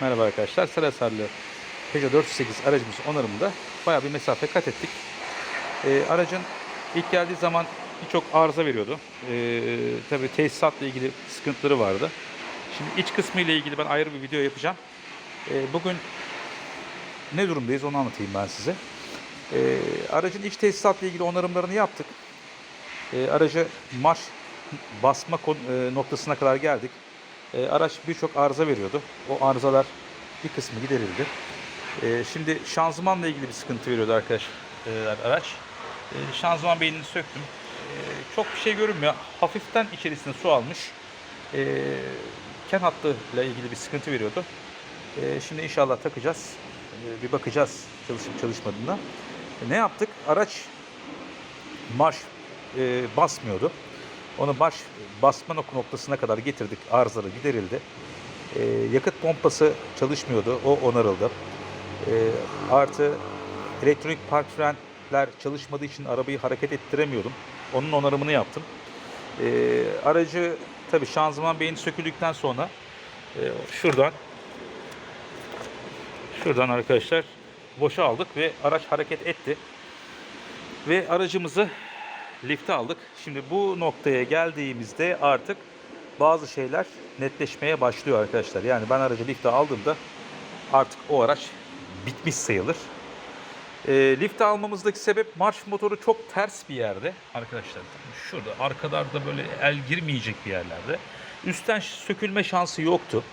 Merhaba arkadaşlar. Sarasarlı Peugeot 408 aracımız onarımında bayağı bir mesafe kat ettik. Ee, aracın ilk geldiği zaman birçok arıza veriyordu. Ee, tabii tesisatla ilgili sıkıntıları vardı. Şimdi iç kısmı ile ilgili ben ayrı bir video yapacağım. Ee, bugün ne durumdayız onu anlatayım ben size. Ee, aracın iç tesisatla ilgili onarımlarını yaptık. Ee, aracı marş basma e, noktasına kadar geldik. E, araç birçok arıza veriyordu. O arızalar bir kısmı giderildi. E, şimdi şanzımanla ilgili bir sıkıntı veriyordu arkadaşlar araç. E, şanzıman beynini söktüm. E, çok bir şey görünmüyor. Hafiften içerisine su almış. E, ken hattıyla ilgili bir sıkıntı veriyordu. E, şimdi inşallah takacağız. E, bir bakacağız çalışıp çalışmadığına. E, ne yaptık? Araç marş e, basmıyordu. Onu baş basma nok- noktasına kadar getirdik. Arızaları giderildi. E, yakıt pompası çalışmıyordu. O onarıldı. E, artı elektronik park frenler çalışmadığı için arabayı hareket ettiremiyordum. Onun onarımını yaptım. E, aracı tabi şanzıman beyni söküldükten sonra e, şuradan şuradan arkadaşlar boşa aldık ve araç hareket etti. Ve aracımızı lifte aldık. Şimdi bu noktaya geldiğimizde artık bazı şeyler netleşmeye başlıyor arkadaşlar. Yani ben aracı lifte aldığımda artık o araç bitmiş sayılır. E, lifte almamızdaki sebep marş motoru çok ters bir yerde arkadaşlar. Şurada arkalarda böyle el girmeyecek bir yerlerde. Üstten sökülme şansı yoktu.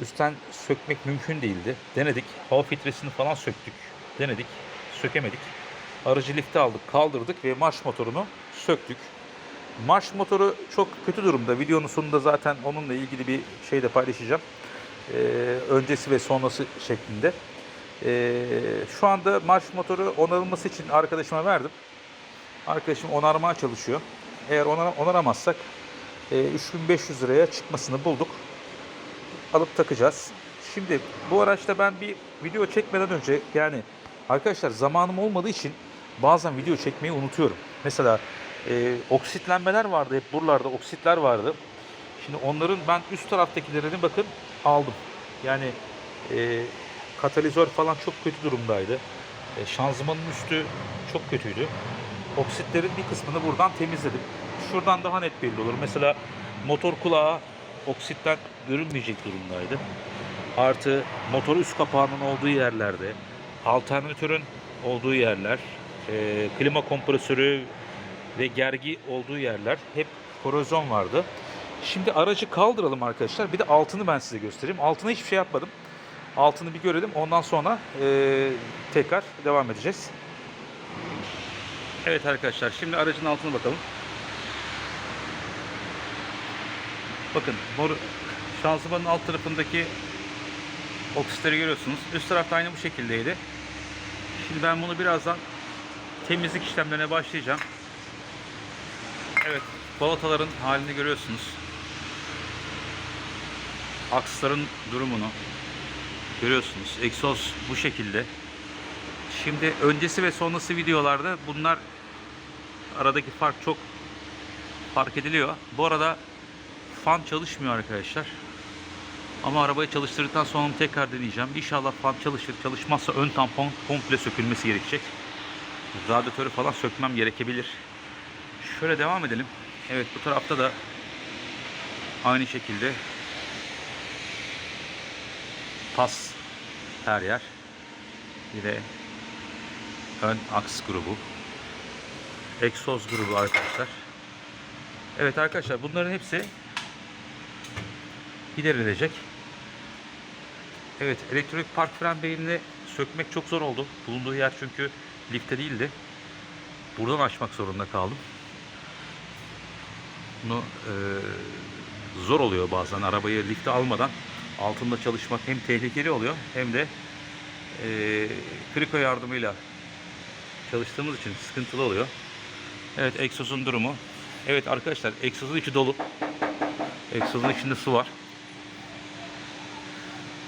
Üstten sökmek mümkün değildi. Denedik. Hava filtresini falan söktük. Denedik. Sökemedik. Aracı lifte aldık, kaldırdık ve marş motorunu söktük. Marş motoru çok kötü durumda. Videonun sonunda zaten onunla ilgili bir şey de paylaşacağım. Ee, öncesi ve sonrası şeklinde. Ee, şu anda marş motoru onarılması için arkadaşıma verdim. Arkadaşım onarmaya çalışıyor. Eğer onar onaramazsak e, 3500 liraya çıkmasını bulduk. Alıp takacağız. Şimdi bu araçta ben bir video çekmeden önce yani arkadaşlar zamanım olmadığı için bazen video çekmeyi unutuyorum. Mesela e, oksitlenmeler vardı. Hep buralarda oksitler vardı. Şimdi onların ben üst taraftakilerini bakın aldım. Yani e, katalizör falan çok kötü durumdaydı. E, şanzımanın üstü çok kötüydü. Oksitlerin bir kısmını buradan temizledim. Şuradan daha net belli olur. Mesela motor kulağı oksitten görünmeyecek durumdaydı. Artı motor üst kapağının olduğu yerlerde, alternatörün olduğu yerler, e, klima kompresörü ve gergi olduğu yerler hep korozyon vardı. Şimdi aracı kaldıralım arkadaşlar. Bir de altını ben size göstereyim. Altına hiçbir şey yapmadım. Altını bir görelim. Ondan sonra e, tekrar devam edeceğiz. Evet arkadaşlar şimdi aracın altına bakalım. Bakın mor şanzımanın alt tarafındaki oksitleri görüyorsunuz. Üst tarafta aynı bu şekildeydi. Şimdi ben bunu birazdan temizlik işlemlerine başlayacağım. Evet, balataların halini görüyorsunuz. Aksların durumunu görüyorsunuz. Egzoz bu şekilde. Şimdi öncesi ve sonrası videolarda bunlar aradaki fark çok fark ediliyor. Bu arada fan çalışmıyor arkadaşlar. Ama arabayı çalıştırdıktan sonra tekrar deneyeceğim. İnşallah fan çalışır. Çalışmazsa ön tampon komple sökülmesi gerekecek. Radyatörü falan sökmem gerekebilir. Şöyle devam edelim. Evet bu tarafta da aynı şekilde pas her yer. Bir de ön aks grubu. Egzoz grubu arkadaşlar. Evet arkadaşlar bunların hepsi giderilecek. Evet elektronik park fren beynini sökmek çok zor oldu. Bulunduğu yer çünkü lifte değildi. Buradan açmak zorunda kaldım. Bunu e, zor oluyor bazen arabayı lifte almadan altında çalışmak hem tehlikeli oluyor hem de e, kriko yardımıyla çalıştığımız için sıkıntılı oluyor. Evet egzozun durumu. Evet arkadaşlar egzozun içi dolu. Egzozun içinde su var.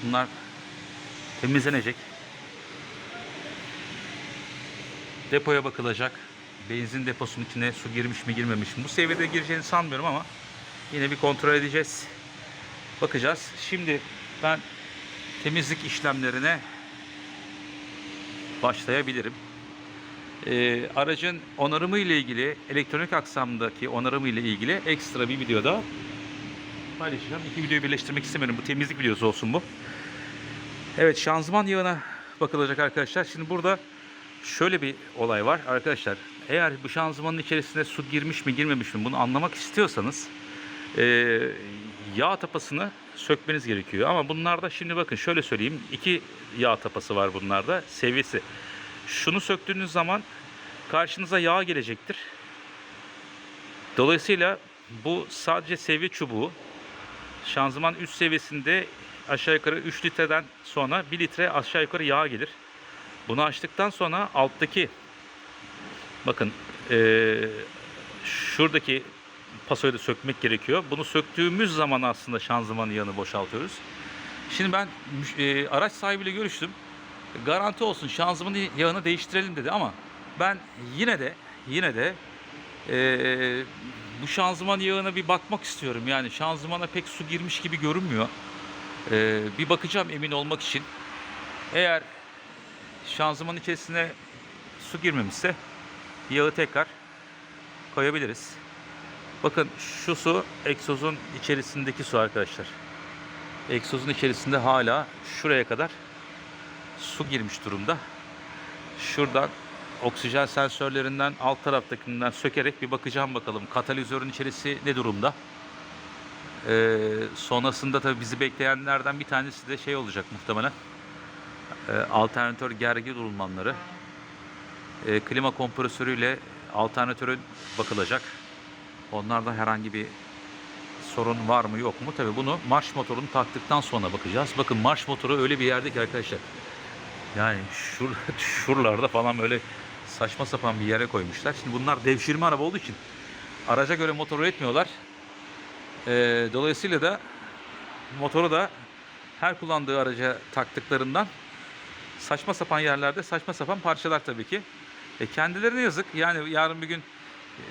Bunlar temizlenecek. Depoya bakılacak. Benzin deposunun içine su girmiş mi girmemiş mi? Bu seviyede gireceğini sanmıyorum ama yine bir kontrol edeceğiz. Bakacağız. Şimdi ben temizlik işlemlerine başlayabilirim. Ee, aracın onarımı ile ilgili, elektronik aksamdaki onarımı ile ilgili ekstra bir videoda paylaşacağım. İki videoyu birleştirmek istemiyorum. Bu temizlik videosu olsun bu. Evet şanzıman yağına bakılacak arkadaşlar. Şimdi burada şöyle bir olay var arkadaşlar. Eğer bu şanzımanın içerisine su girmiş mi girmemiş mi bunu anlamak istiyorsanız e, yağ tapasını sökmeniz gerekiyor. Ama bunlarda şimdi bakın şöyle söyleyeyim. iki yağ tapası var bunlarda. Seviyesi. Şunu söktüğünüz zaman karşınıza yağ gelecektir. Dolayısıyla bu sadece seviye çubuğu. Şanzıman üst seviyesinde aşağı yukarı 3 litreden sonra 1 litre aşağı yukarı yağ gelir. Bunu açtıktan sonra alttaki bakın eee, şuradaki pasoyu da sökmek gerekiyor. Bunu söktüğümüz zaman aslında şanzıman yağını boşaltıyoruz. Şimdi ben eee, araç sahibiyle görüştüm. Garanti olsun şanzıman yağını değiştirelim dedi ama ben yine de yine de eee, bu şanzıman yağına bir bakmak istiyorum. Yani şanzımana pek su girmiş gibi görünmüyor. Eee, bir bakacağım emin olmak için. Eğer şanzıman içerisine su girmemişse yağı tekrar koyabiliriz. Bakın şu su egzozun içerisindeki su arkadaşlar. Egzozun içerisinde hala şuraya kadar su girmiş durumda. Şuradan oksijen sensörlerinden alt taraftakinden sökerek bir bakacağım bakalım. Katalizörün içerisi ne durumda? Ee, sonrasında tabii bizi bekleyenlerden bir tanesi de şey olacak muhtemelen. Ee, alternatör gergi durulmanları. Ee, klima kompresörüyle alternatörün bakılacak. Onlarda herhangi bir sorun var mı yok mu? Tabii bunu marş motorunu taktıktan sonra bakacağız. Bakın marş motoru öyle bir yerde ki arkadaşlar. Yani şur, şuralarda falan böyle saçma sapan bir yere koymuşlar. Şimdi bunlar devşirme araba olduğu için araca göre motor üretmiyorlar. Ee, dolayısıyla da motoru da her kullandığı araca taktıklarından saçma sapan yerlerde saçma sapan parçalar tabii ki. E, kendilerine yazık. Yani yarın bir gün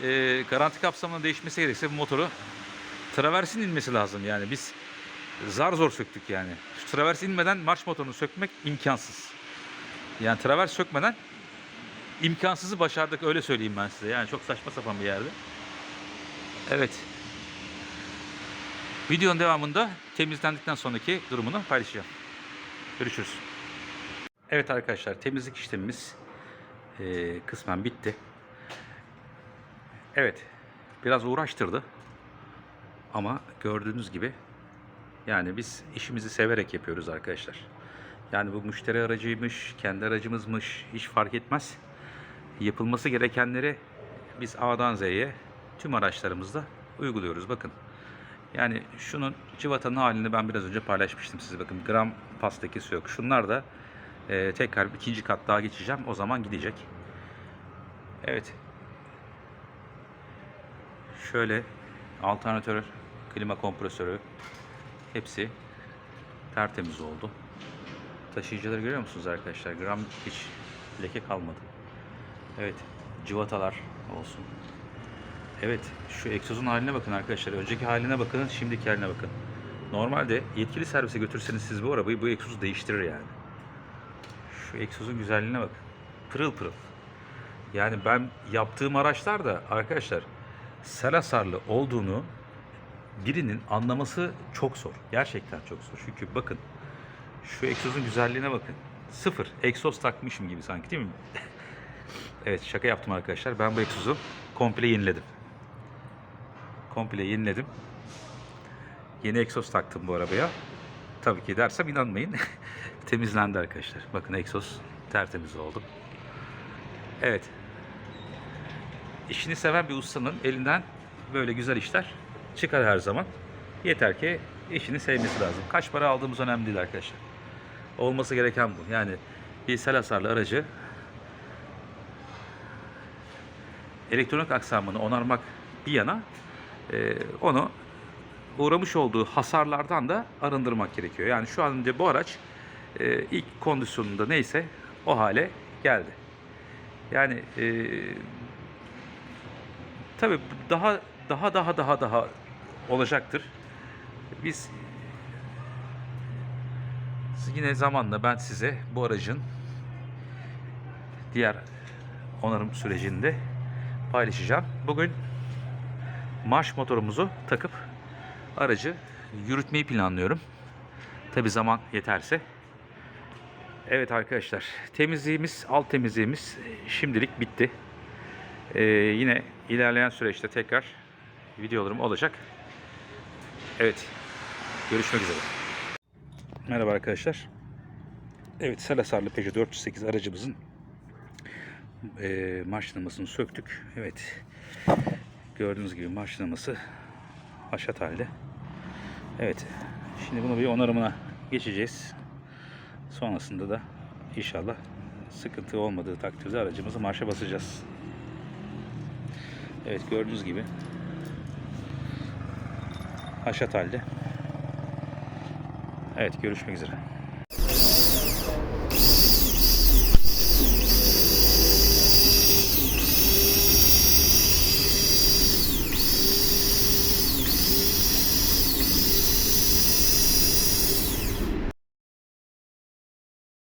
e, garanti kapsamında değişmesi gerekirse bu motoru traversin inmesi lazım. Yani biz zar zor söktük yani. Şu travers inmeden marş motorunu sökmek imkansız. Yani travers sökmeden imkansızı başardık öyle söyleyeyim ben size. Yani çok saçma sapan bir yerde. Evet. Videonun devamında temizlendikten sonraki durumunu paylaşacağım. Görüşürüz. Evet arkadaşlar temizlik işlemimiz eee, kısmen bitti. Evet biraz uğraştırdı. Ama gördüğünüz gibi yani biz işimizi severek yapıyoruz arkadaşlar. Yani bu müşteri aracıymış, kendi aracımızmış hiç fark etmez. Yapılması gerekenleri biz A'dan Z'ye tüm araçlarımızda uyguluyoruz. Bakın yani şunun civatanın halini ben biraz önce paylaşmıştım size. Bakın gram pasta lekesi yok. Şunlar da e, tekrar ikinci kat daha geçeceğim. O zaman gidecek. Evet. Şöyle alternatör, klima kompresörü hepsi tertemiz oldu. Taşıyıcıları görüyor musunuz arkadaşlar? Gram hiç leke kalmadı. Evet, civatalar olsun. Evet, şu egzozun haline bakın arkadaşlar. Önceki haline bakın, şimdiki haline bakın. Normalde yetkili servise götürseniz siz bu arabayı bu egzozu değiştirir yani. Şu egzozun güzelliğine bakın. Pırıl pırıl. Yani ben yaptığım araçlar da arkadaşlar sel hasarlı olduğunu birinin anlaması çok zor. Gerçekten çok zor. Çünkü bakın şu egzozun güzelliğine bakın. Sıfır. Egzoz takmışım gibi sanki değil mi? evet şaka yaptım arkadaşlar. Ben bu egzozu komple yeniledim. Komple yeniledim. Yeni egzoz taktım bu arabaya. Tabii ki dersem inanmayın. Temizlendi arkadaşlar. Bakın egzoz tertemiz oldu. Evet. İşini seven bir ustanın elinden böyle güzel işler çıkar her zaman. Yeter ki işini sevmesi lazım. Kaç para aldığımız önemli değil arkadaşlar. Olması gereken bu. Yani bir sel hasarlı aracı elektronik aksamını onarmak bir yana e, onu uğramış olduğu hasarlardan da arındırmak gerekiyor. Yani şu an bu araç e, ilk kondisyonunda neyse o hale geldi. Yani e, tabii daha daha daha daha daha olacaktır. Biz yine zamanla ben size bu aracın diğer onarım sürecinde paylaşacağım. Bugün marş motorumuzu takıp aracı yürütmeyi planlıyorum. Tabi zaman yeterse. Evet arkadaşlar temizliğimiz, alt temizliğimiz şimdilik bitti. Ee, yine ilerleyen süreçte tekrar videolarım olacak. Evet görüşmek üzere. Merhaba arkadaşlar. Evet Salasarlı Peugeot 408 aracımızın e, marşlamasını söktük. Evet gördüğünüz gibi marşlaması haşat halde. Evet şimdi bunu bir onarımına geçeceğiz. Sonrasında da inşallah sıkıntı olmadığı takdirde aracımızı marşa basacağız. Evet gördüğünüz gibi haşat halde. Evet görüşmek üzere.